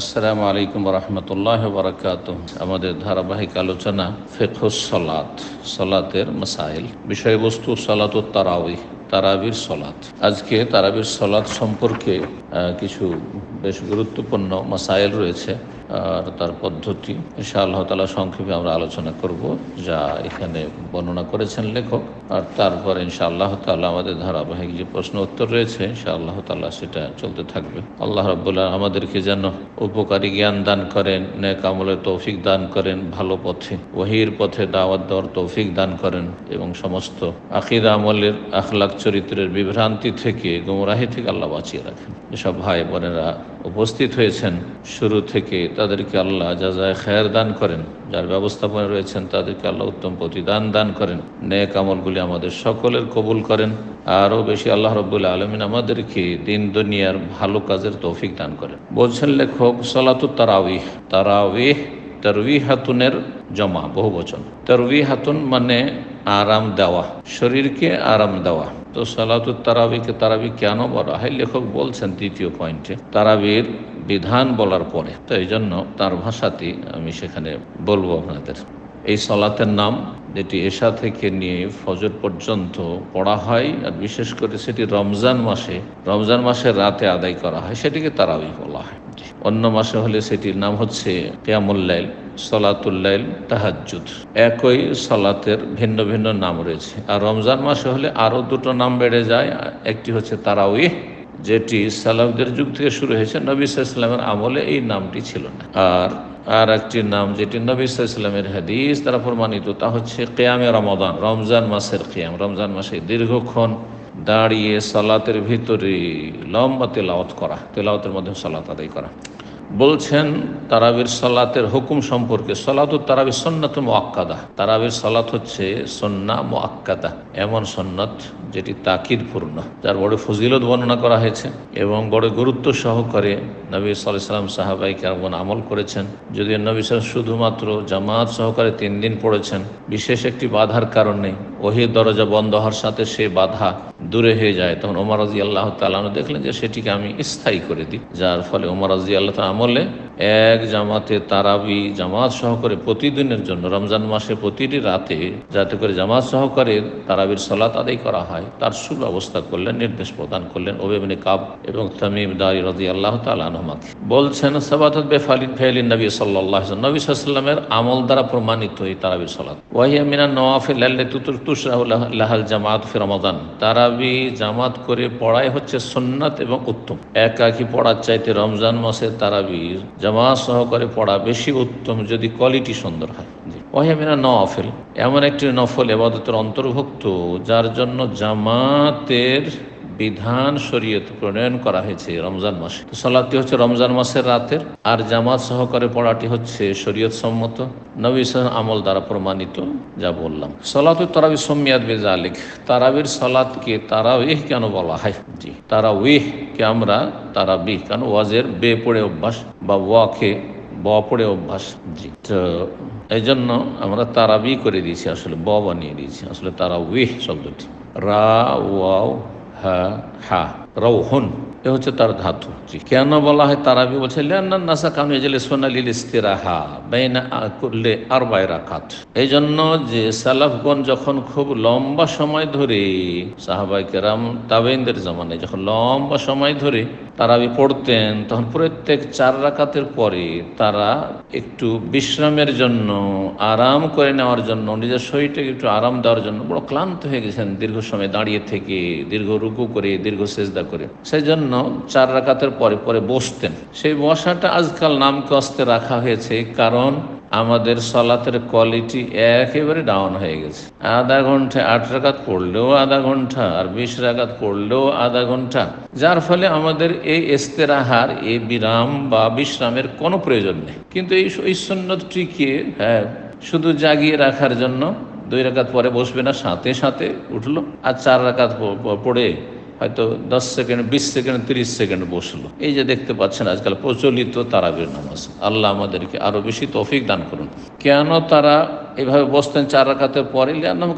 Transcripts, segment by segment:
আসসালামু আলাইকুম রহমতুল্লাহ বরকাত আমাদের ধারাবাহিক আলোচনা ফেখুস সলাত, সলাতের মাসাইল। বিষয়বস্তু সলাত ও তারাউই তারাবির সলাত। আজকে তারাবির সলাত সম্পর্কে কিছু বেশ গুরুত্বপূর্ণ মাসাইল রয়েছে। আর তার পদ্ধতি। ইনশা আল্লাহ তালা সংক্ষেপে আমরা আলোচনা করব, যা এখানে বর্ণনা করেছেন লেখক। আর তারপর ইনশা আল্লাহ তালা আমাদের ধারাবাহিক যে প্রশ্ন উত্তর রয়েছে ইনশা আল্লাহ তালা সেটা চলতে থাকবে। আল্লাহ রব্বুল্লাহ আমাদেরকে যেন উপকারী জ্ঞান দান করেন, নেক আমলের তৌফিক দান করেন, ভালো পথে ওহির পথে দাওয়াত দেওয়ার তৌফিক দান করেন এবং সমস্ত আখির আমলের আখলাক চরিত্রের বিভ্রান্তি থেকে, গুমরাহি থেকে আল্লাহ বাঁচিয়ে রাখেন। এসব ভাই বোনেরা উপস্থিত হয়েছেন, শুরু থেকে তাদেরকে আল্লাহ যা যায় খেয়ার দান করেন, যার ব্যবস্থাপনা রয়েছেন, তাদেরকে আল্লাহ উত্তম প্রতিদান দান করেন। নেক আমলগুলি আমাদের সকলের কবুল করেন। আরও বেশি আল্লাহ রব্বুল্লা আলমিন আমাদেরকে দিন দুনিয়ার ভালো কাজের তৌফিক দান করেন। বলছেন লেখক, সলাতু তারাউিহ তারাউিহ তারবি হাতুনের জমা, বহু বচন। তারবি হাতুন মানে আরাম দেওয়া, শরীরকে আরাম দেওয়া। তো সালাতু তারাবিকে তারাবি কেন বলা হয়? লেখক বলছেন দ্বিতীয় পয়েন্টে, তারাবির বিধান বলার পরে। তো এই জন্য তার ভাষাতেই আমি সেখানে বলব আপনাদের। এই সলাতের নাম যেটি এশা থেকে নিয়ে ফজর পর্যন্ত পড়া হয়, আর বিশেষ করে সেটি রমজান মাসে, রমজান মাসের রাতে আদায় করা হয়, সেটিকে তারাবি বলা হয়। অন্য মাসে হলে সেটির নাম হচ্ছে কেয়ামুল্লাইল সলাতুল্লাইল তাহাজুদ একই সলাতের ভিন্ন ভিন্ন নাম রয়েছে। আর রমজান মাসে হলে আরও দুটো নাম বেড়ে যায়, একটি হচ্ছে তারাউই যেটি সালাফদের যুগ থেকে শুরু হয়েছে, নবী ইসলামের আমলে এই নামটি ছিল না। আর আর একটি নাম যেটি নবী ইসলামের হাদিস দ্বারা প্রমাণিত, তা হচ্ছে কেয়ামে রমাদান, রমজান মাসের কেয়াম। রমজান মাসে দীর্ঘক্ষণ দাঁড়িয়ে সালাতের ভিতরে লম্বা তেলাওয়াত করা, তেলাওয়াতের মধ্যে সালাত আদায় করা। বলছেন, তারাবির সলাতের হুকুম সম্পর্কে সলাত ও তারাবির সন্ন্যত মোয়াক্কাদা তারাবির সলাত হচ্ছে সন্না মোয়াক্কাদা এমন সন্ন্যত যেটি তাকিদপূর্ণ, যার বড় ফজিলত বর্ণনা করা হয়েছে এবং বড় গুরুত্ব সহকারে নবী সাল্লাম সাহাবাই কেমন আমল করেছেন। যদিও নবী সাল শুধুমাত্র জামাত সহকারে তিন দিন পড়েছেন, বিশেষ একটি বাধার কারণে ওহি দরজা বন্ধ হওয়ার সাথে সে বাধা দূরে হয়ে যায়। তখন ওমর রাজি আল্লাহ তালানো দেখলেন যে সেটিকে আমি স্থায়ী করে দিই, যার ফলে ওমর রাজি আল্লাহ আমলে এক জামাতে তারাবি জামাত সহকারে প্রতিদিনের জন্য, রমজান মাসে প্রতিটি রাতে যাতে করে জামাত সহকারে তারাবির সলাত আদায় করা হয়। তার সুব্যবস্থা করলেন, নির্দেশ প্রদান করলেন ওবেমিনী কাব এবং তামিম দারি রাজি আল্লাহ তালানহমাকে বলছেন সাবাত বেফালিন ফেলিন নবী সাল্লাহ নবী সাল্লামের আমল দ্বারা প্রমাণিত এই তারাবির সলাত। ওয়াহিয়া মিনা নওয়াফিল তুসরাহুল জামাত ফি রমাদান। তারাবি জামাত করে পড়াই হচ্ছে সুন্নাত এবং উত্তম। একাকি পড়ার চাইতে রমজান মাসে তারাবি জামাত সহকারে পড়া বেশি উত্তম যদি কোয়ালিটি সুন্দর হয়। ওয়াহিয়ামিনা নফেল এমন একটি নফল এবাদতের অন্তর্ভুক্ত যার জন্য জামাতের বিধান শরীয়ত প্রণয়ন করা হয়েছে রমজান মাসে। সলাতি হচ্ছে রমজান মাসের রাতের, আর জামাত সহকারে পড়াটি হচ্ছে শরীয়ত সম্মত। নবী আমল দ্বারা প্রমাণিত, যা বললাম। সলাত তারাবি সমিয়াদ বেজা আলিক তারাবির সলাতকে তারাবিহ কেন বলা হয়? জি তারাউইহকে আমরা তারাবিহ কেন? ওয়াজের বে পড়ে অভ্যাস বা ওয়াকে ব পড়ে অভ্যাস জি। তো এই জন্য আমরা তারাবি করে দিয়েছি, আসলে ব বানিয়ে দিয়েছি, আসলে তারা উহ শব্দটি। রা, ওয়াও, হা হা রৌহন এ হচ্ছে তার ধাতু। জি কেন বলা হয় তারা তারাবি? বলছে নাসা কানু এজলে সোনালিল ইস্তিরাহা বেনা করলে আর বাইরা কাত এই জন্য যে সালাফগণ যখন খুব লম্বা সময় ধরে, সাহাবাই কেরাম তাবেইনদের জামানায় যখন লম্বা সময় ধরে তারা তারাবি পড়তেন, তখন প্রত্যেক চার রাকাতের পরে তারা একটু বিশ্রামের জন্য, আরাম করে নেওয়ার জন্য, নিজের শরীরটাকে একটু আরাম দেওয়ার জন্য বড় ক্লান্ত হয়ে গেছেন দীর্ঘ সময় দাঁড়িয়ে থেকে, দীর্ঘ রুকু করে, দীর্ঘ সেজদা করে। সেই জন্য চার রাকাতের পরে পরে বসতেন। সেই বসাটা আজকাল নামকে অস্তে রাখা হয়েছে কারণ আমাদের সলাতের কোয়ালিটি একেবারে ডাউন হয়ে গেছে। আধা ঘণ্টা আট রাকাত পড়লেও আধা ঘণ্টা আর বিশ রাকাত পড়লেও আধা ঘণ্টা। যার ফলে আমাদের এই ইস্তেরাহার, এই বিরাম বা বিশ্রামের কোনো প্রয়োজন নেই। কিন্তু এই সন্ন্যতটিকে হ্যাঁ শুধু জাগিয়ে রাখার জন্য দুই রাকাত পরে বসবে না, সাথে সাথে উঠল আর চার রাকাত পড়ে হয়তো দশ সেকেন্ড, বিশ সেকেন্ড, তিরিশ সেকেন্ড বসল। এই যে দেখতে পাচ্ছেন, আজকাল প্রচলিত তারাবির নামাজ। আল্লাহ আমাদেরকে আরও বেশি তৌফিক দান করুন। কেন তারা এভাবে বসতেন চার রাকাতের পরে? লিয়ান্নাম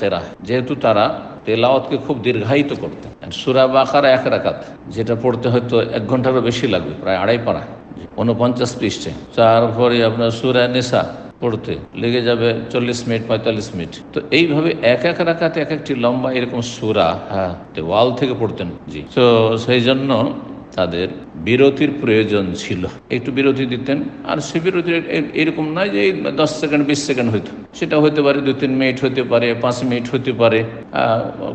কেরা যেহেতু তারা তেলাওয়াতকে খুব দীর্ঘায়িত করতেন। সুরা বাকার এক রাকাত, যেটা পড়তে হয়তো এক ঘন্টারও বেশি লাগবে, প্রায় আড়াই পারা। উনপঞ্চাশ পৃষ্ঠে। তারপরে আপনার সুরা নেশা পড়তে। লেগে যাবে চল্লিশ মিনিট, পঁয়তাল্লিশ মিনিট। তো এইভাবে এক এক রাখাতে এক একটি লম্বা এরকম সুরা হ্যাঁ ওয়াল থেকে পড়তেন। জি। তো সেই জন্য তাদের বিরতির প্রয়োজন ছিল। একটু বিরতি দিতেন, আর সে বিরতি এরকম নয় যে দশ সেকেন্ড, বিশ সেকেন্ড হইতো। সেটা হতে পারে, দু তিন মিনিট হতে পারে, পাঁচ মিনিট হতে পারে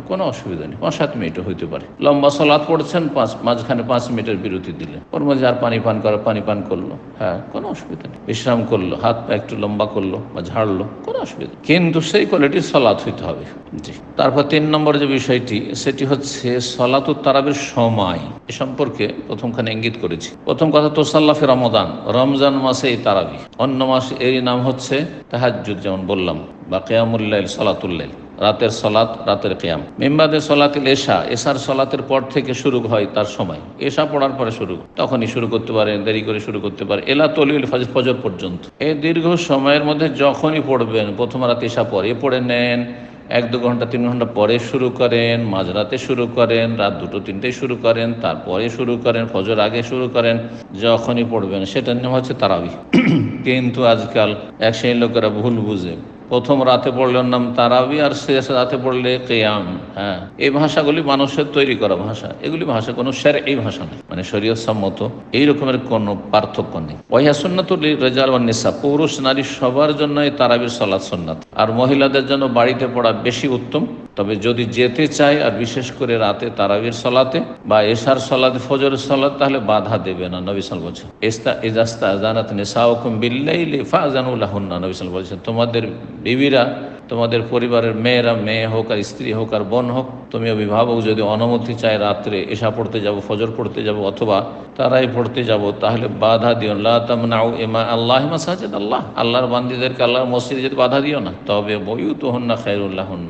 কোনো অসুবিধা নেই, পাঁচ সাত মিনিটও হতে পারে। লম্বা সলাদ পড়ছেন, পাঁচ, মাঝখানে পাঁচ মিনিটের বিরতি দিলেন। ওর মধ্যে আর পানি পান করা, পানি পান করল। হ্যাঁ কোনো অসুবিধা নেই। বিশ্রাম করল, হাত পা একটু লম্বা করল বা ঝাড়লো, কোনো অসুবিধা। কিন্তু সেই কোয়ালিটির সলাৎ হইতে হবে। জি। তারপর তিন নম্বর যে বিষয়টি, সেটি হচ্ছে সলাত তারাবের সময়। এ সম্পর্কে প্রথমখানে ইঙ্গিত করেছি। প্রথম কথা, তোসাল্লাফে রমদান রমজান মাসে এই তারাবি। অন্য মাসে এর নাম হচ্ছে তাহাজ্জুদ, যেমন বললাম, বা কেয়ামুল্লাইল সলাতুল্লাইল রাতের সলাত রাতের কেয়াম। মেম্বাদের সলাতিল এশা, এশার সলাতের পর থেকে শুরু হয় তার সময়। এশা পড়ার পরে শুরু, তখনই শুরু করতে পারে, দেরি করে শুরু করতে পারে, এলা তলিউল ফাজ- ফজর পর্যন্ত। এই দীর্ঘ সময়ের মধ্যে যখনই পড়বেন, প্রথম রাত এশা পরে পড়ে নেন এক দু ঘণ্টা, তিন ঘণ্টা পরে শুরু করেন, মাঝরাতে শুরু করেন, রাত দুটো তিনটে শুরু করেন, তারপরে শুরু করেন, ফজর আগে শুরু করেন, যখনই পড়বেন সেটার নাম হচ্ছে তারাবি। কিন্তু আজকাল এক শ্রেণির লোকেরা ভুল বুঝে। প্রথম রাতে পড়লে নাম তারাবি আর শেষ রাতে পড়লে কেয়াম হ্যাঁ। এই ভাষাগুলি মানুষের তৈরি করা ভাষা। এগুলি ভাষা কোনো স্যার এই ভাষা নেই মানে শরীয় সম্মত এই রকমের কোনো পার্থক্য নেই। ওয়াইহা সুন্নাতুল রেজাল নিসা, পুরুষ নারী সবার জন্য এই তারাবির সলাৎ সুন্নাত। আর মহিলাদের জন্য বাড়িতে পড়া বেশি উত্তম। তবে যদি যেতে চায়, আর বিশেষ করে রাতে তারাবির সলাতে বা এশার সলাতে, ফজরের সলাত, তাহলে বাধা দেবে না, নবী সাল বলছেন এস্তা ইজাস্তা জানাত নিসাউকুম বিল্লাইলি ফাজানুল্লাহুন্না নবী সাল বলছেন, তোমাদের বিবিরা তোমাদের পরিবারের মেয়েরা মেয়ে হোক আর স্ত্রী হোক আর বোন হোক তুমি অভিভাবক যদি অনুমতি চায় রাত্রে, এশা পড়তে যাব, ফজর পড়তে যাব অথবা তারাই পড়তে যাব, তাহলে বাধা দিও না। তামনাউ এমা আল্লাহ মাসাজেদ আল্লাহ। আল্লাহর বান্দিদেরকে আল্লাহর মসজিদে যদি বাধা দিও না। তবে বইউ হন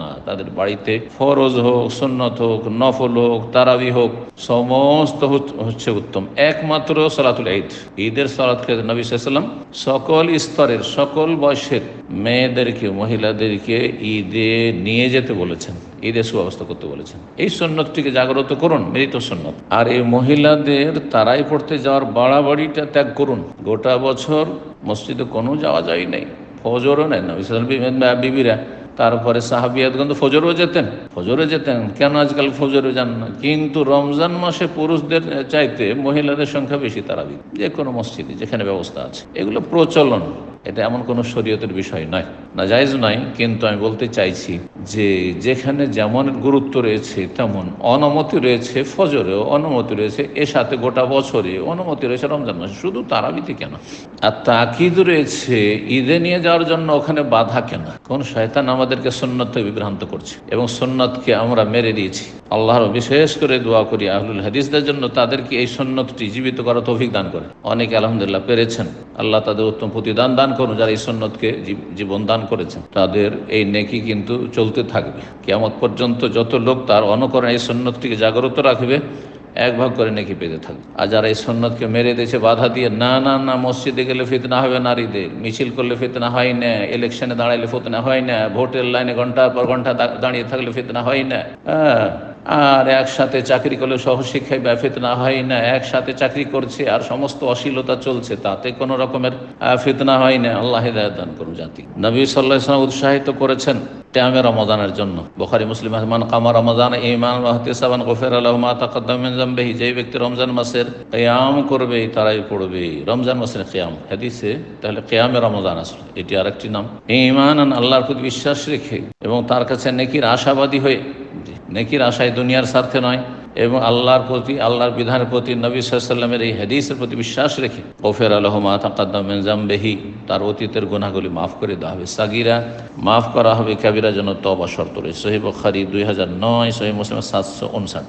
না তাদের বাড়িতে ফরজ হোক, সুন্নত হোক, নফল হোক, তারাবি হোক, সমস্ত হচ্ছে উত্তম। একমাত্র সলাতুল ঈদ। ঈদের সলাতকে নবী সাল্লাম সকল স্তরের, সকল বয়সের মেয়েদেরকে, মহিলাদেরকে ঈদে নিয়ে যেতে বলেছেন। ঈদে সুব্যবস্থা করতে বলেছেন। এই সন্ন্যতটিকে জাগ্রত করুন মৃত সন্ন্যত আর এই মহিলাদের তারাই পড়তে যাওয়ার বাড়াবাড়িটা ত্যাগ করুন। গোটা বছর মসজিদে কোনো যাওয়া যায় নাই। ফজরও নেন নবী সাল্লাম বি- বিবিরা। তারপরে সাহাবিয়াতগঞ্জ ফজরও যেতেন ফজরে যেতেন। কেন আজকাল ফজরে যান না? কিন্তু রমজান মাসে পুরুষদের চাইতে মহিলাদের সংখ্যা বেশি তারাবি যে কোনো মসজিদে যেখানে ব্যবস্থা আছে। এগুলো প্রচলন। এটা এমন কোনো শরীয়তের বিষয় নয়। না জায়জ নয় কিন্তু আমি বলতে চাইছি যে যেখানে যেমন গুরুত্ব রয়েছে, তেমন অনুমতি রয়েছে, ফজরেও অনুমতি রয়েছে, এর সাথে গোটা বছরে অনুমতি রয়েছে, রমজান মাসে। শুধু তারাবিতে কেন? আর তাকিদ রয়েছে, ঈদে নিয়ে যাওয়ার জন্য ওখানে বাধা কেন? কোন শয়তান আমাদেরকে সন্ন্যত বিভ্রান্ত করছে এবং সন্ন্যতকে আমরা মেরে দিয়েছি। আল্লাহর বিশেষ করে দোয়া করি আহলুল হাদিসদের জন্য, তাদেরকে এই সন্ন্যতটি জীবিত করার তৌফিক দান করে। অনেকে আলহামদুলিল্লাহ পেরেছেন। আল্লাহ তাদের উত্তম প্রতিদান দান করুন, যারা এই সন্ন্যতকে জীব- জীবন দান করেছেন। তাদের এই নেকি কিন্তু চলতে থাকবে। কেমন পর্যন্ত যত লোক তার অনুকরণ এই সন্ন্যতটিকে জাগ্রত রাখবে, এক ভাগ করে নেকি পেতে থাকবে। আর যারা এই সন্ন্যতকে মেরে দিয়েছে, বাধা দিয়ে না না না, মসজিদে গেলে ফিতনা হবে নারীদের, মিছিল করলে ফিতনা হয় না ইলেকশনে দাঁড়াইলে ফিতনা হয় না, ভোটের লাইনে ঘণ্টার পর ঘণ্টা দাঁড়িয়ে থাকলে ফিতনা হয় না। হ্যাঁ আর একসাথে চাকরি করলে সহশিক্ষায় বা না হয় না, একসাথে চাকরি করছে আর সমস্ত অশ্লীলতা চলছে, তাতে কোনো রকমের ফিতনা হয় না। আল্লাহ হিদায়ত দান করুন জাতি। নবী সাল্লাহ ইসলাম উৎসাহিত করেছেন ট্যামে রমাদানের জন্য। বোখারি, মুসলিম আহমান কামা রমাদান ইমান সাবান, গফের আলহ মা তাকদ্দামিন জাম্বেহি যে ব্যক্তি রমজান মাসের কেয়াম করবে, তারাই পড়বে। রমজান মাসের কেয়াম। হাদিসে তাহলে কেয়ামে রমাদান আসলে। এটি আরেকটি নাম। ইমান আল্লাহর প্রতি বিশ্বাস রেখে এবং তার কাছে নেকির আশাবাদী হয়ে নেকির আশায় দুনিয়ার স্বার্থে নয় এবং আল্লাহর প্রতি, আল্লাহর বিধানের প্রতি নবী সাল্লামের এই হাদিসের প্রতি বিশ্বাস রেখে ওফের আলহমা তাকাদ্দামেন জামবেহি, তার অতীতের গুণাগুলি মাফ করে দেওয়া হবে। সাগিরা, মাফ করা হবে কাবিরা যেন তবা শর্ত রয়েছে। সহিব খারি দুই হাজার নয় সহি মুসলিম সাতশো উনষাট।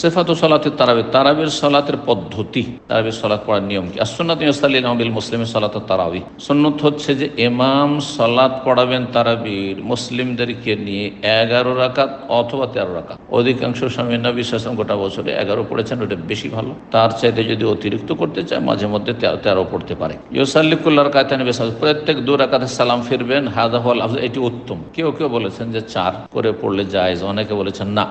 সেফাত সলাতের তারাবির তারাবির সলাতের পদ্ধতি। তারাবির সলাত পড়ার নিয়ম কি? আসন্নাত ইসলামিল মুসলিমের সলাত তারাবি। সন্ন্যত হচ্ছে যে এমাম সলাত পড়াবেন তারাবির মুসলিমদেরকে নিয়ে এগারো রাকাত অথবা তেরো রাকাত। অধিকাংশ স্বামী নবী শাসন গোটা বছরে এগারো পড়েছেন, ওটা বেশি ভালো। তার চাইতে যদি অতিরিক্ত করতে চায়, মাঝে মধ্যে তেরো পড়তে পারে। ইউসাল্লিকুল্লার কায়তান বেসাল প্রত্যেক দু রাকাতে সালাম ফিরবেন হাদা এটি উত্তম। কেউ কেউ বলেছেন যে চার করে পড়লে যায় অনেকে বলেছেন না।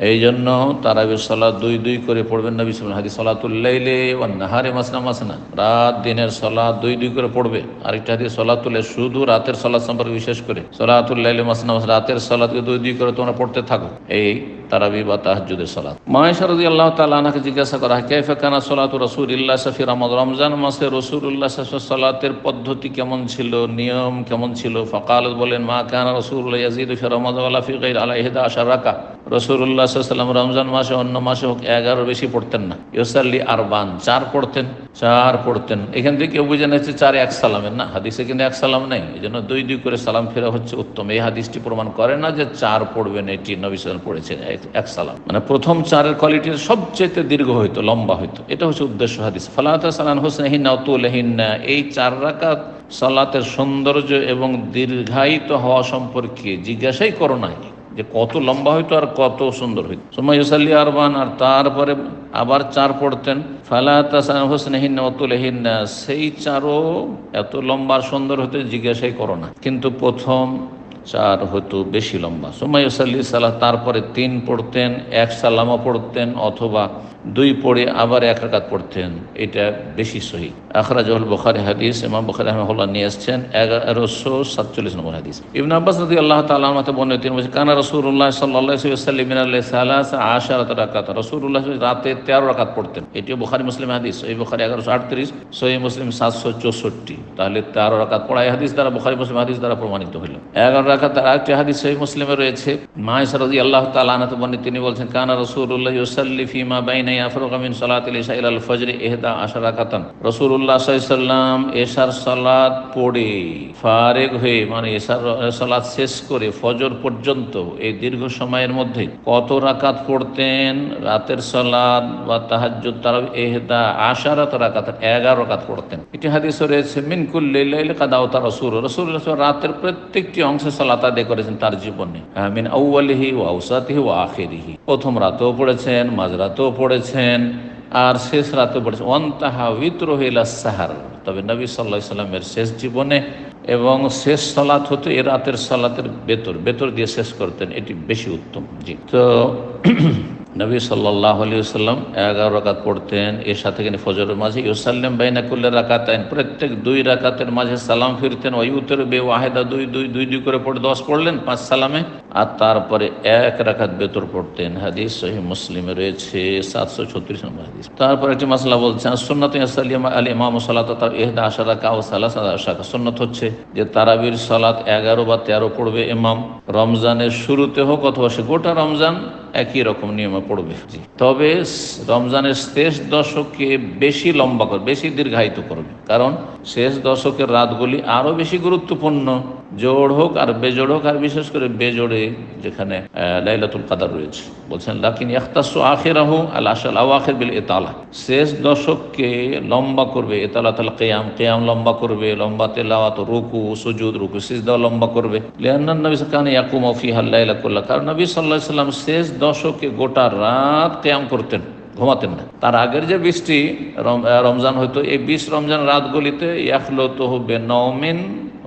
এই জন্য তারাবির সলাদ দুই দুই করে পড়বেন না সাল্লাম হাদি সলাতুল্লাইলে ও নাহারে মাসনা মাসনা। রাত দিনের সলাদ দুই দুই করে পড়বে। আরেকটা হাদি সলাতুল্লাহ শুধু রাতের সলাদ সম্পর্কে বিশেষ করে। সলাতুল্লাইলে মাসনা মাসনা, রাতের সলাদকে দুই দুই করে তোমরা পড়তে থাকো। এই তারাবি বা তাহাজুদের সলাৎ মায়েশা রদি আল্লাহ তালাকে জিজ্ঞাসা করা হয়, কেফে কানা সলাত রসুল ইল্লা সাফি রহমদ রমজান মাসে রসুল্লাহ সালাতের পদ্ধতি কেমন ছিল, নিয়ম কেমন ছিল? ফকাল বলেন, মা কানা রসুল্লাহ ইয়াজিদ রহমদ আল্লাহ ফি গাইর আলাইহিদা আশা রাকা রসুল্লাহ সাল্লাম রমজান মাসে অন্য মাসে হোক এগারো বেশি পড়তেন না। ইউসাল্লি আরবান, চার পড়তেন চার পড়তেন। এখান থেকে কেউ বুঝে নিচ্ছে চার এক সালামের না, হাদিসে কিন্তু এক সালাম নেই। এই জন্য দুই দুই করে সালাম ফেরা হচ্ছে উত্তম। এই হাদিসটি প্রমাণ করে না যে চার পড়বেন, এটি নবী সালাম পড়েছেন। এক- এক সালাম। মানে প্রথম চারের কোয়ালিটি সবচেয়ে দীর্ঘ হইতো, লম্বা হইতো। এটা হচ্ছে উদ্দেশ্য হাদিস। ফালাত সালান হোসেন অতুলহিনা এই চার রাকাত সালাতের সৌন্দর্য এবং দীর্ঘায়িত হওয়া সম্পর্কে জিজ্ঞাসাই করো নাই যে কত লম্বা হইতো আর কত সুন্দর হইতো। সময় ইউসাল্লি আরবান, আর তারপরে আবার চার পড়তেন। ফালাত হোসেনহিন অতুলহিনা সেই চারও এত লম্বা সুন্দর হতে জিজ্ঞাসাই করো না কিন্তু প্রথম চার হতো বেশি লম্বা। সময় ইউসাল্লি সালাহ তারপরে তিন পড়তেন, এক সালামও পড়তেন, অথবা দুই পড়ে আবার এক রাকাত পড়তেন। এটা বেশি সহি। আখরাজুল বুখারি হাদিস, ইমাম বুখারি রহমাহুল্লাহ নিয়ে আসছেন এগারোশো সাতচল্লিশ নম্বর হাদিস। ইবন আব্বাস রদি আল্লাহ তাআলা মতে বর্ণিত তিনি বলছেন কানা আল্লাহ সালাসা আশারাত রাকাত। রাসূলুল্লাহ রাতে 13 রাকাত পড়তেন। এটিও বুখারী মুসলিম হাদিস। এই বুখারী 1138 সহিহ মুসলিম 764 তাহলে 13 রাকাত পড়া হাদিস দ্বারা, বুখারী মুসলিম হাদিস দ্বারা প্রমাণিত হইল। 11 রাকাত আর আরেকটি হাদিস মুসলিমে রয়েছে। আনহা বর্ণিত, তিনি বলছেন, কানা মিন ফজর ইহদা আশারা রাকাতান। রাসূলুল্লাহ সাল্লাল্লাহু আলাইহি সাল্লাম এশার পড়ে ফারেগ হয়ে মানে এশার শেষ করে ফজর পর্যন্ত, এই দীর্ঘ সময়ের মধ্যে কত রাকাত পড়তেন? রাতের সালাত বা তাহাজ্জুদ, তারাব এহদা আশারাত রাকাত 11 রাকাত পড়তেন। এটি হাদিসে রয়েছে, মিন কুল্লি লাইল কাদাও তা রাসূল রাসূলুল্লাহ রাতের প্রত্যেকটি অংশে সালাত আদায় করেছেন তার জীবনে। আহ, মিন আউয়ালিহি ওয়া ও আখেরিহি। প্রথম রাতেও পড়েছেন মাঝরাতেও পড়েছেন আর শেষ রাতে পড়েছেন। অন্তাহা উইত্র সাহার। তবে নবী সাল্লাহ সাল্লামের শেষ জীবনে এবং শেষ সালাত হতো এ রাতের সালাতের বেতর বেতর দিয়ে শেষ করতেন এটি বেশি উত্তম। জি তো নবী সাল্লাহ আলী সাল্লাম এগারো রাকাত পড়তেন। এর সাথে কিন্তু ফজরের মাঝে ইউসাল্লাম বাইনা কুল্লে রাকাতাইন। প্রত্যেক দুই রাকাতের মাঝে সালাম ফিরতেন। ওই উত্তর বে ওয়াহেদা, দুই দুই দুই দুই করে পড়ে দশ পড়লেন পাঁচ সালামে। আর তারপরে এক রাকাত বেতর পড়তেন। হাদিস সহি মুসলিমে রয়েছে সাতশো ছত্রিশ নম্বর হাদিস। তারপর একটি মশলা বলছেন, সুন্নত ইয়াসালিম আলী ইমাম সালাত তার এহদা আশারা কাউ সালাস আশাকা সুন্নত হচ্ছে যে তারাবির সালাত এগারো বা তেরো পড়বে ইমাম। রমজানের শুরুতে হোক অথবা সে গোটা রমজান একই রকম নিয়মে পড়বে। তবে রমজানের শেষ দশকে বেশি লম্বা করবে, বেশি দীর্ঘায়িত করবে। কারণ শেষ দশকের রাতগুলি আরও বেশি গুরুত্বপূর্ণ। জোড় হোক আর বেজোড় হোক, আর বিশেষ করে বেজোড়ে যেখানে লাইলাতুল কাদার রয়েছে। বলছেন, লাকিন ইয়াখতাসু আখিরাহ আল আশাল আওয়াখির বিল ইতালা। শেষ দশককে লম্বা করবে এতালা তাল কিয়াম কিয়াম লম্বা করবে, লম্বা তেলাওয়াত, রুকু, সুজুদ, রুকু শেষ সিজদা লম্বা করবে। লিআন্নান নবী কানে ইয়াকুম ফি হাল্লাইলা কুল্লা। কারণ নবী সাল্লাল্লাহু আলাইহি সাল্লাম শেষ দশকে গোটা রাত কিয়াম করতেন, ঘুমাতেন না। তার আগের যে বৃষ্টি রমজান হইতো, এই বিশ রমজান রাতগুলিতে ইয়াখলো তো হবে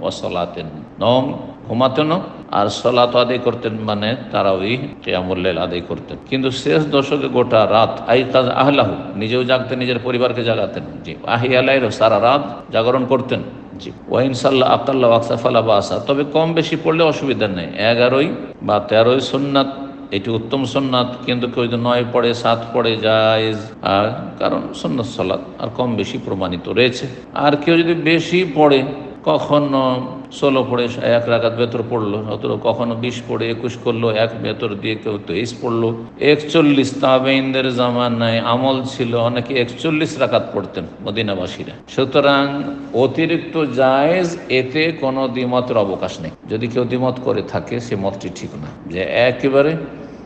ও সলাতেন। নম ঘুমাতেন আর সলাত আদায় করতেন মানে তারা ওই কেয়ামুল্লাল আদায় করতেন। কিন্তু শেষ দশকে গোটা রাত আই কাজ আহলাহু, নিজেও জাগতেন, নিজের পরিবারকে জাগাতেন। জি আহি আলাইর সারা রাত জাগরণ করতেন। জি ওয়াইনসাল্লাহ আকাল্লা ওয়াকসাফালা বা আসা তবে কম বেশি পড়লে অসুবিধা নেই। এগারোই বা তেরোই সুন্নাত এটি উত্তম সন্ন্যাত কিন্তু কেউ যদি নয় পড়ে, সাত পড়ে যায় আর কারণ সন্ন্যাত সলাৎ আর কম বেশি প্রমাণিত রয়েছে। আর কেউ যদি বেশি পড়ে কখনো ষোলো পড়ে এক রাগাত বেতর পড়ল, অথবা কখনো বিশ পড়ে একুশ করল, এক বেতর দিয়ে কেউ তেইশ পড়ল। একচল্লিশ তাবেইনদের জামানায় আমল ছিল অনেকে একচল্লিশ রাকাত পড়তেন মদিনাবাসীরা। সুতরাং অতিরিক্ত জায়েজ এতে কোনো দ্বিমতের অবকাশ নেই। যদি কেউ দ্বিমত করে থাকে, সে মতটি ঠিক না। যে একেবারে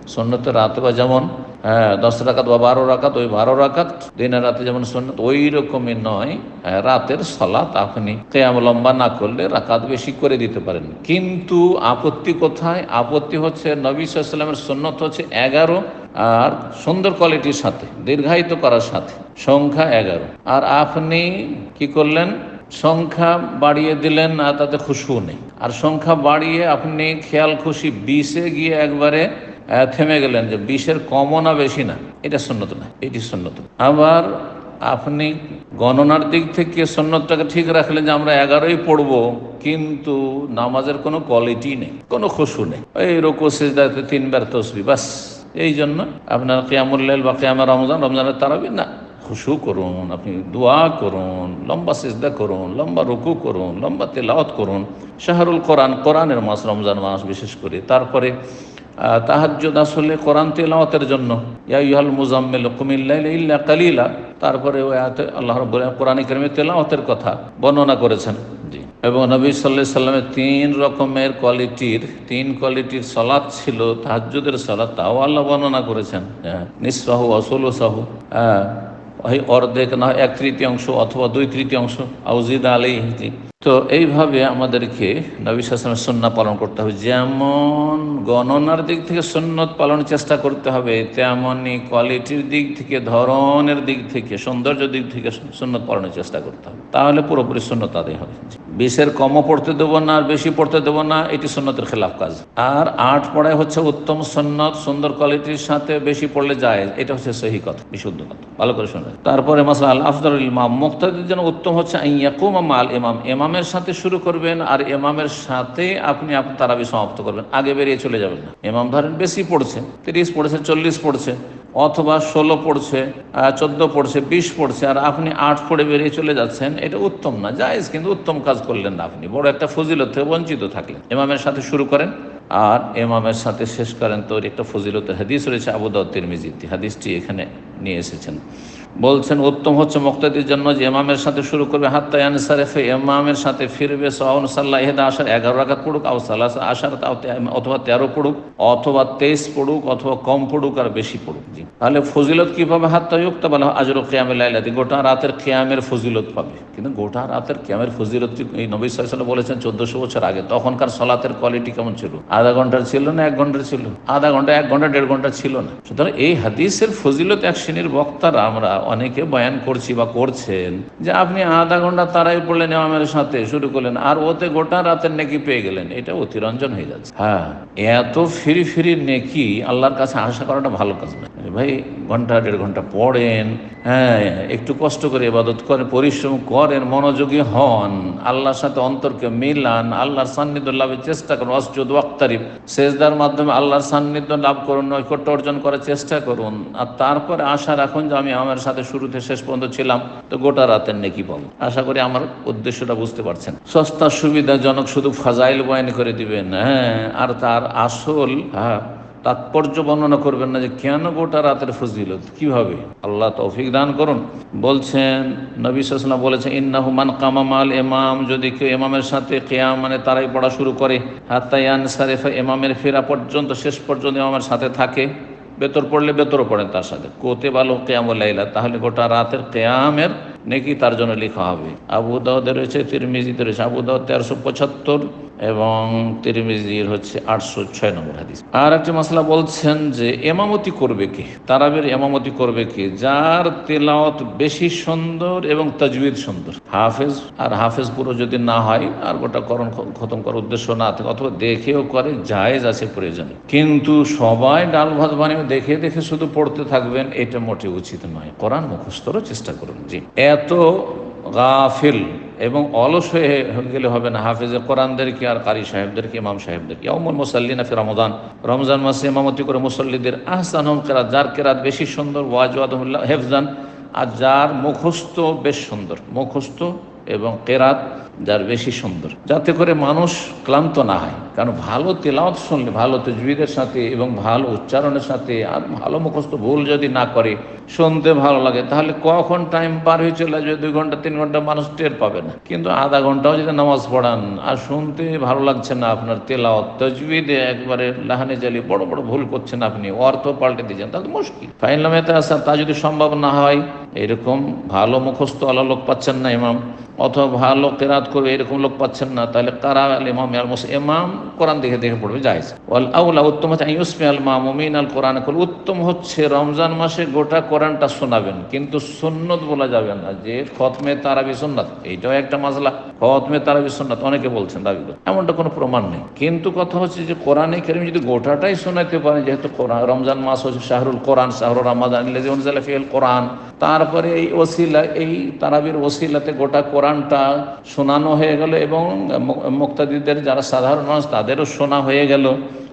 সন্ন্যত রাতে বা যেমন হ্যাঁ দশ রাকাত বা বারো রাকাত ওই বারো রাকাত দিনের রাতে যেমন সন্ন্যত ওই রকমই নয় হ্যাঁ, রাতের সলাত আপনি কেয়াম লম্বা না করলে রাকাত বেশি করে দিতে পারেন। কিন্তু আপত্তি কোথায়? আপত্তি হচ্ছে নবী সাল্লামের সন্ন্যত হচ্ছে এগারো আর সুন্দর কোয়ালিটির সাথে দীর্ঘায়িত করার সাথে সংখ্যা এগারো। আর আপনি কি করলেন? সংখ্যা বাড়িয়ে দিলেন আর তাতে খুশবু নেই। আর সংখ্যা বাড়িয়ে আপনি খেয়াল খুশি বিশে গিয়ে একবারে থেমে গেলেন যে বিষের কমও না, বেশি না। এটা সন্ন্যত না, এটি সন্ন্যত আবার আপনি গণনার দিক থেকে সন্ন্যতটাকে ঠিক রাখলেন যে আমরা এগারোই পড়ব, কিন্তু নামাজের কোনো কোয়ালিটি নেই, কোনো খুশু নেই। এই রোকো, সেজদাতে তিনবার তসবি, বাস। এই জন্য আপনার কেয়ামুল্লাল বা কেয়ামা রমজান, রমজানের তারাবি, না। খুশু করুন, আপনি দোয়া করুন, লম্বা সিজদা করুন, লম্বা রুকু করুন, লম্বা তেলাওয়াত করুন। শাহরুল কোরআন, কোরআনের মাস রমজান মাস বিশেষ করে। তারপরে তাহাজ্জুদ আসলে কোরআন তেলাওয়াতের জন্য। ইয়া ইউহাল মুজাম্মিল কুমিল্লাইল ইল্লা কালিলা। তারপরে ওই আয়াতে আল্লাহ রাব্বুল কোরআন কারিমে তেলাওয়াতের কথা বর্ণনা করেছেন। জি। এবং নবী সাল্লাহ সাল্লামের তিন রকমের কোয়ালিটির, তিন কোয়ালিটির সলাদ ছিল, তাহাজ্জুদের সলাদ তাও আল্লাহ বর্ণনা করেছেন। হ্যাঁ নিঃসাহু অসল সাহু হ্যাঁ অর্ধেক না এক তৃতীয়াংশ অথবা দুই তৃতীয়াংশ। আউজিদ আলী তো এইভাবে আমাদেরকে নবী শাসনের সন্না পালন করতে হবে। যেমন গণনার দিক থেকে সন্ন্যত পালনের চেষ্টা করতে হবে তেমনই কোয়ালিটির দিক থেকে, ধরনের দিক থেকে, সৌন্দর্য দিক থেকে সন্ন্যত পালনের চেষ্টা করতে হবে। তাহলে পুরোপুরি সন্ন্যত আদায় হবে। বিশের কমও পড়তে দেবো না, আর বেশি পড়তে দেবো না, এটি সন্ন্যতের খেলাফ কাজ। আর আট পড়ায় হচ্ছে উত্তম সন্ন্যত সুন্দর কোয়ালিটির সাথে বেশি পড়লে যায় এটা হচ্ছে সহি কথা, বিশুদ্ধ কথা। ভালো করে শুনে তারপরে মাসা আল আফদর ইমাম, মুক্তাদির জন্য উত্তম হচ্ছে ইয়াকুম আল ইমাম ইমামের সাথে শুরু করবেন আর ইমামের সাথে আপনি তারাবি সমাপ্ত করবেন। আগে বেরিয়ে চলে যাবেন না। ইমাম ধরেন বেশি পড়ছে, তিরিশ পড়ছে, চল্লিশ পড়ছে, অথবা ষোলো পড়ছে চোদ্দ পড়ছে, বিশ পড়ছে, আর আপনি আট পড়ে বেরিয়ে চলে যাচ্ছেন, এটা উত্তম না। জায়েজ, কিন্তু উত্তম কাজ করলেন না আপনি। বড় একটা ফজিলত থেকে বঞ্চিত থাকলেন। ইমামের সাথে শুরু করেন, আর এমামের সাথে শেষ করেন। তো একটা ফজিলতের হাদিস রয়েছে আবুদাউদ্দির মিজিদ্দি হাদিসটি এখানে নিয়ে এসেছেন। বলছেন, উত্তম হচ্ছে মুক্তাদির জন্য যে এমামের সাথে শুরু করবে, হাত্তা আনসারেফে এমামের সাথে ফিরবে সাউন সাল্লাহ এহেদা আসার এগারো রাখাত পড়ুক, আও সাল্লাহ আসার অথবা তেরো পড়ুক, অথবা তেইশ পড়ুক, অথবা কম পড়ুক আর বেশি পড়ুক। জি। তাহলে ফজিলত কীভাবে হাত্তা যুক্ত বলা আজর কেয়ামে লাইলাতি, গোটা রাতের কেয়ামের ফজিলত পাবে। কিন্তু গোটা রাতের কেয়ামের ফজিলত এই নবী সাল্লাম বলেছেন, চোদ্দশো বছর আগে। তখনকার সলাতের কোয়ালিটি কেমন ছিল? আধা ঘণ্টার ছিল না, এক ঘণ্টার ছিল? আধা ঘণ্টা, এক ঘণ্টা, দেড় ঘণ্টা ছিল না। সুতরাং এই হাদিসের ফজিলত এক শ্রেণির বক্তারা আমরা অনেকে বয়ান করছি বা করছেন যে আপনি আধা ঘণ্টা তারাই পড়লেন ইমামের সাথে, শুরু করলেন, আর ওতে গোটা রাতের নেকি পেয়ে গেলেন। এটা অতিরঞ্জন হয়ে যাচ্ছে। হ্যাঁ এত ফিরি ফিরি নেকি আল্লাহর কাছে আশা করাটা ভালো কাজ না ভাই, ঘণ্টা দেড় ঘণ্টা পড়েন হ্যাঁ একটু কষ্ট করে ইবাদত করেন, পরিশ্রম করেন, মনোযোগী হন, আল্লাহর সাথে অন্তরকে মিলান, আল্লাহর সান্নিধ্য লাভের চেষ্টা করুন অসজুদ ওয়াক্তারিফ, সেজদার মাধ্যমে আল্লাহর সান্নিধ্য লাভ করুন, নৈকট্য অর্জন করার চেষ্টা করুন, আর তারপরে আশা রাখুন যে আমি আমার সাথে শুরুতে শেষ পর্যন্ত ছিলাম, তো গোটা রাতের নেকি পাবো আশা করি আমার উদ্দেশ্যটা বুঝতে পারছেন। সস্তা, সুবিধাজনক শুধু ফাজাইল বয়ান করে দিবেন হ্যাঁ আর তার আসল হ্যাঁ তাৎপর্য বর্ণনা করবেন না যে কেন গোটা রাতের ফজিলত, কীভাবে? আল্লাহ তৌফিক দান করুন। বলছেন, নবী সাল্লাম বলেছেন ইন্নাহুমান কামামাল এমাম যদি কেউ এমামের সাথে কেয়াম মানে তারাই পড়া শুরু করে হাত্তায়ান সারেফা এমামের ফেরা পর্যন্ত, শেষ পর্যন্ত এমামের সাথে থাকে। বেতর পড়লে বেতরও পড়েন তার সাথে। কোতে বালো কেয়াম লাইলা তাহলে গোটা রাতের কেয়ামের নেকি তার জন্য লেখা হবে। আবু দাউদে রয়েছে তিরমিজিতে রয়েছে, আবু দাউদ তেরোশো পঁচাত্তর এবং তিরমিজির হচ্ছে আটশো ছয় নম্বর হাদিস। আর একটি মশলা বলছেন যে, এমামতি করবে কে? তারাবের এমামতি করবে কে? যার তেলাওয়াত বেশি সুন্দর এবং তাজবিদ সুন্দর। হাফেজ, আর হাফেজ পুরো যদি না হয়, আর গোটা করণ খতম করার উদ্দেশ্য না থাকে, অথবা দেখেও করে, জায়েজ আছে প্রয়োজন। কিন্তু সবাই ডাল ভাত বানিয়ে দেখে দেখে শুধু পড়তে থাকবেন, এটা মোটে উচিত নয়। কোরআন মুখস্থরও চেষ্টা করুন। জি এত গাফিল এবং অলস হয়ে গেলে হবে না। হাফেজে কোরআনদেরকে আর কারি সাহেবদেরকে ইমাম সাহেবদেরকে অমল মুসাল্লিনা ফি রমজান। রমজান মাসে ইমামতি করে মুসল্লিদের আহসান হম কেরাত, যার কেরাত বেশি সুন্দর ওয়াজওয়াদুল্লাহ হেফজান, আর যার মুখস্থ বেশ সুন্দর, মুখস্থ এবং কেরাত যার বেশি সুন্দর। যাতে করে মানুষ ক্লান্ত না হয়। কারণ ভালো তেলাওয়াত শুনলে, ভালো তজবিদের সাথে এবং ভালো উচ্চারণের সাথে আর ভালো মুখস্থ ভুল যদি না করে, শুনতে ভালো লাগে, তাহলে কখন টাইম পার হয়ে চলে যাবে দুই ঘণ্টা, তিন ঘণ্টা মানুষ টের পাবে না। কিন্তু আধা ঘন্টাও যদি নামাজ পড়ান, আর শুনতে ভালো লাগছে না আপনার তেলাওয়াত, তজবিদে একবারে লাহানে জালি বড় বড় ভুল করছেন আপনি, অর্থ পাল্টে দিয়েছেন তাহলে মুশকিল। ফাইনলামেতে আসা তা যদি সম্ভব না হয়, এরকম ভালো মুখস্থ আলা লোক পাচ্ছেন না ইমাম, অথবা ভালো কেরাত করবে এরকম লোক পাচ্ছেন না, তাহলে কারা ইমাম ইমাম কোরআন দেখে দেখে পড়বে, জায়েজ। আউলা উত্তম হচ্ছে ইউসমি আল মামুমিন আল কোরআন উত্তম হচ্ছে রমজান মাসে গোটা কোরআনটা শোনাবেন, কিন্তু সুন্নত বলা যাবে না যে খতমে তারাবি সুন্নাত, এইটাও একটা মাসলা। খতমে তারাবি সোনাত অনেকে বলছেন দাবি করে এমনটা কোনো প্রমাণ নেই। কিন্তু কথা হচ্ছে যে কোরআনে কেরিম যদি গোটাটাই শোনাতে পারে যেহেতু রমজান মাস হচ্ছে শাহরুল কোরআন, শাহরুল রমাদান ফিল কোরআন, তারপরে এই ওসিলা, এই তারাবির ওসিলাতে গোটা কোরআনটা শোনানো হয়ে গেল এবং মুক্তাদিদের যারা সাধারণ মানুষ, তাদেরও শোনা হয়ে গেল।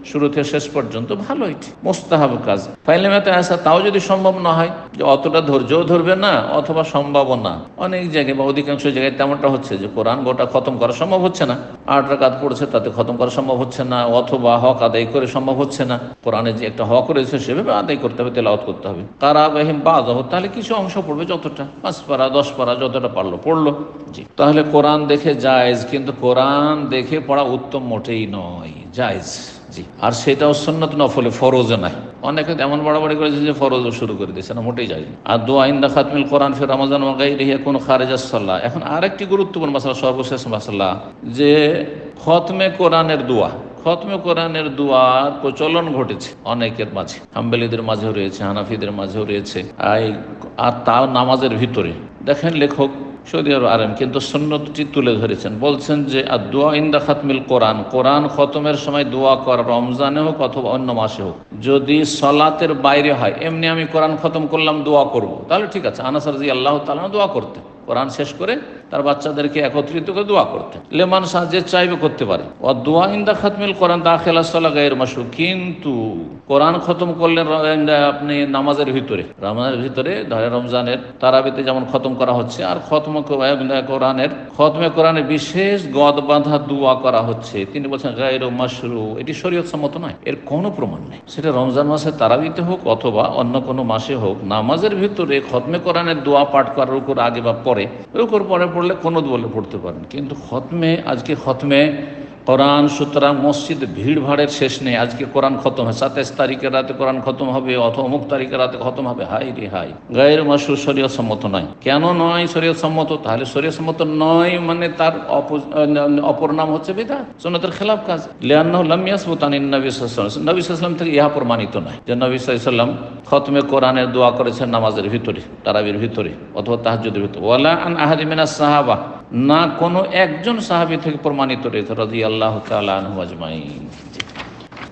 শুরু থেকে শেষ পর্যন্ত ভালোই মোস্তাহাব কাজ। ফাইলেমাতে আসা তাও যদি সম্ভব না হয়, যে অতটা ধৈর্যও ধরবে না, অথবা সম্ভব না। অনেক জায়গায় বা অধিকাংশ জায়গায় তেমনটা হচ্ছে যে কোরআন গোটা খতম করা সম্ভব হচ্ছে না। আট রাকাত পড়ছে, তাতে খতম করা সম্ভব হচ্ছে না, অথবা হক আদায় করে সম্ভব হচ্ছে না। কোরআনে যে একটা হক রয়েছে, সেভাবে আদায় করতে হবে, তেলাওয়াত করতে হবে। কারা বাহিম বাদ তাহলে কিছু অংশ পড়বে যতটা? পাঁচ পারা, দশ পারা, যতটা পারল, পড়ল। জি। তাহলে কোরআন দেখে জায়েজ, কিন্তু কোরআন দেখে পড়া উত্তম মোটেই নয়। জায়েজ। জি। আর সেটাও সন্ন্যত নফলে ফরজও নাই। অনেকে এমন বাড়াবাড়ি করেছে যে ফরজও শুরু করে দিয়েছে, না মোটেই যায় আর দোয়া ইন্দা খাতমিল কোরআন ফের রমজান মাগাই রেহিয়া কোন খারেজাস সাল্লাহ এখন আরেকটি গুরুত্বপূর্ণ মাসালা, সর্বশেষ মাসাল্লাহ যে খতমে কোরআনের দোয়া, খতমে কোরআনের দোয়ার প্রচলন ঘটেছে অনেকের মাঝে। হাম্বেলিদের মাঝেও রয়েছে, হানাফিদের মাঝেও রয়েছে। আর তাও নামাজের ভিতরে, দেখেন লেখক সৌদি আরব আরেম কিন্তু সন্ন্যতটি তুলে ধরেছেন। বলছেন যে আর দোয়া ইন্দা খাতমিল কোরআন। কোরআন খতমের সময় দোয়া করা, রমজানে হোক অথবা অন্য মাসে হোক। যদি সলাতের বাইরে হয়, এমনি আমি কোরআন খতম করলাম, দোয়া করব। তাহলে ঠিক আছে। আনাসার জি আল্লাহ তালা দোয়া করতে কোরআন শেষ করে তার বাচ্চাদেরকে একত্রিত করে দোয়া করতে। লেমান শাহ যে চাইবে করতে পারে। ও দোয়া ইন্দা খাতমিল কোরআন দাখেলা গায়ের মাসু কিন্তু কোরআন খতম করলেন আপনি নামাজের ভিতরে নামাজের ভিতরে, ধরে রমজানের তারাবিতে যেমন খতম করা হচ্ছে, আর খতম কোরআনের, খতমে কোরআনের বিশেষ গদ বাঁধা দোয়া করা হচ্ছে। তিনি বলছেন গায়ের মাসরু এটি শরীয়ত সম্মত নয়। এর কোনো প্রমাণ নেই। সেটা রমজান মাসে তারাবিতে হোক অথবা অন্য কোনো মাসে হোক, নামাজের ভিতরে খতমে কোরআনের দোয়া পাঠ করার উপর আগে বা পরে রুকুর পরে পড়লে কোনো বলে পড়তে পারেন। কিন্তু খতমে আজকে খতমে কোরআন, সুতরাং মসজিদ ভিড় ভাড়ের শেষ নেই। আজকে কোরআন খতম হয় সাতাইশ তারিখের রাতে কোরআন খতম হবে অথবা অমুক তারিখের রাতে খতম হবে। হাই রে হাই গায়ের মাসুর শরীয় সম্মত নয়। কেন নয় শরীয় সম্মত? তাহলে শরীয় সম্মত নয় মানে তার অপর নাম হচ্ছে বেদা সোনতের খেলাফ কাজ। লিয়ান্নাহ লামিয়াসবুতানিন নবী নবী সাল্লাম থেকে ইহা প্রমাণিত নয় যে নবী সাল্লাম খতমে কোরআনের দোয়া করেছেন নামাজের ভিতরে, তারাবির ভিতরে, অথবা তাহাজুদের ভিতরে। ওয়ালা আন আহাদিমিনা সাহাবা। না কোনো একজন সাহাবি থেকে প্রমাণিত রয়েছে রাজি আল্লাহ আজমাইন।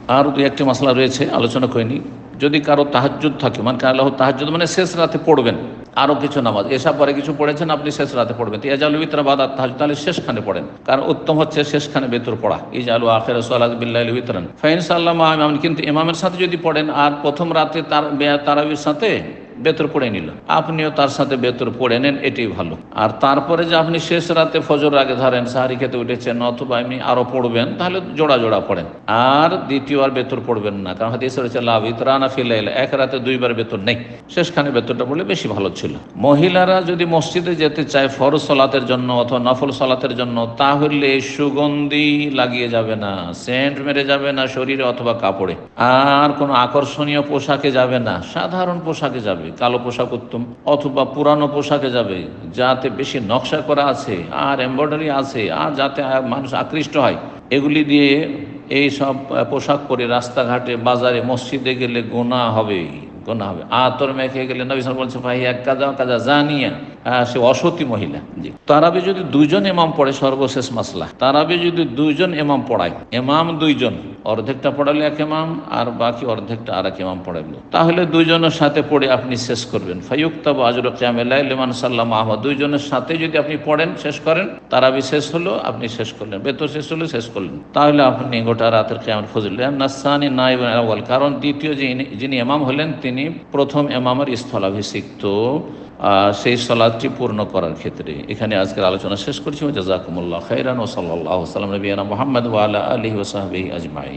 আর দু একটি মশলা রয়েছে, আলোচনা করিনি। যদি কারও তাহাজুদ থাকে মানে আল্লাহ তাহাজুদ মানে শেষ রাতে পড়বেন আরও কিছু নামাজ। এসব পরে কিছু পড়েছেন, আপনি শেষ রাতে পড়বেন। এজালু বিতরা বাদ তাহাজ তাহলে শেষখানে পড়েন। কারণ উত্তম হচ্ছে শেষখানে বেতর পড়া। ইজালু আখের সোয়ালাদ বিল্লাহ বিতরান ফাইন সাল্লাহ কিন্তু ইমামের সাথে যদি পড়েন, আর প্রথম রাতে তার তারাবির সাথে বেতর পড়ে নিল। আপনিও তার সাথে বেতর পড়ে নেন এটি ভালো। আর তারপরে যে আপনি শেষ রাতে ফজর আগে ধরেন, সাহারি খেতে উঠেছেন, অথবা আপনি আরও পড়বেন, তাহলে জোড়া জোড়া পড়েন। আর দ্বিতীয় আর বেতর পড়বেন না, কারণ হাদিস রয়েছে লাভ ইতরানা এক রাতে দুইবার বেতর নেই। শেষখানে বেতরটা পড়লে বেশি ভালো ছিল। মহিলারা যদি মসজিদে যেতে চায়, ফরজ সলাতের জন্য অথবা নফল সলাতের জন্য, তাহলে সুগন্ধি লাগিয়ে যাবে না, সেন্ট মেরে যাবে না শরীরে অথবা কাপড়ে। আর কোনো আকর্ষণীয় পোশাকে যাবে না, সাধারণ পোশাকে যাবে। কালো পোশাক উত্তম, অথবা পুরানো পোশাকে যাবে, যাতে বেশি নকশা করা আছে, আর এমব্রয়ডারি আছে, আর যাতে মানুষ আকৃষ্ট হয়। এগুলি দিয়ে এই সব পোশাক পরে রাস্তাঘাটে, বাজারে, মসজিদে গেলে গোনা হবে গোনা হবে। আতর মেখে গেলে নবী বলছে ভাই এক কাজা কাজা জানিয়া সে অসতী মহিলা, জি। তারাবি যদি দুইজন এমাম পড়ে, সর্বশেষ মাসলা। তারাবি যদি দুইজন এমাম পড়ায় এমাম দুইজন, অর্ধেকটা পড়ালে এক এমাম আর বাকি অর্ধেকটা আর এক এমাম পড়াইল তাহলে দুইজনের সাথে পড়ে আপনি শেষ করবেন। ফাইয়ুক্তাব আজর কেমেলাইমান সাল্লাম আহমদ দুইজনের সাথে যদি আপনি পড়েন, শেষ করেন, তারাবি শেষ হলো, আপনি শেষ করলেন। বেতর শেষ হলো শেষ করলেন। তাহলে আপনি গোটা রাতের কেমন ফজলেন নাসানি নাইব কারণ দ্বিতীয় যিনি এমাম হলেন, তিনি প্রথম এমামের স্থলাভিষিক্ত। সেই সলাদটি পূর্ণ করার ক্ষেত্রে। এখানে আজকের আলোচনা শেষ করছি। জাজাকুমুল্লাহ খৈরান ও সাল্লাহ সাল্লাম, নবীনা মোহাম্মদ ওয়ালা আলী ওসাহাবি আজমাই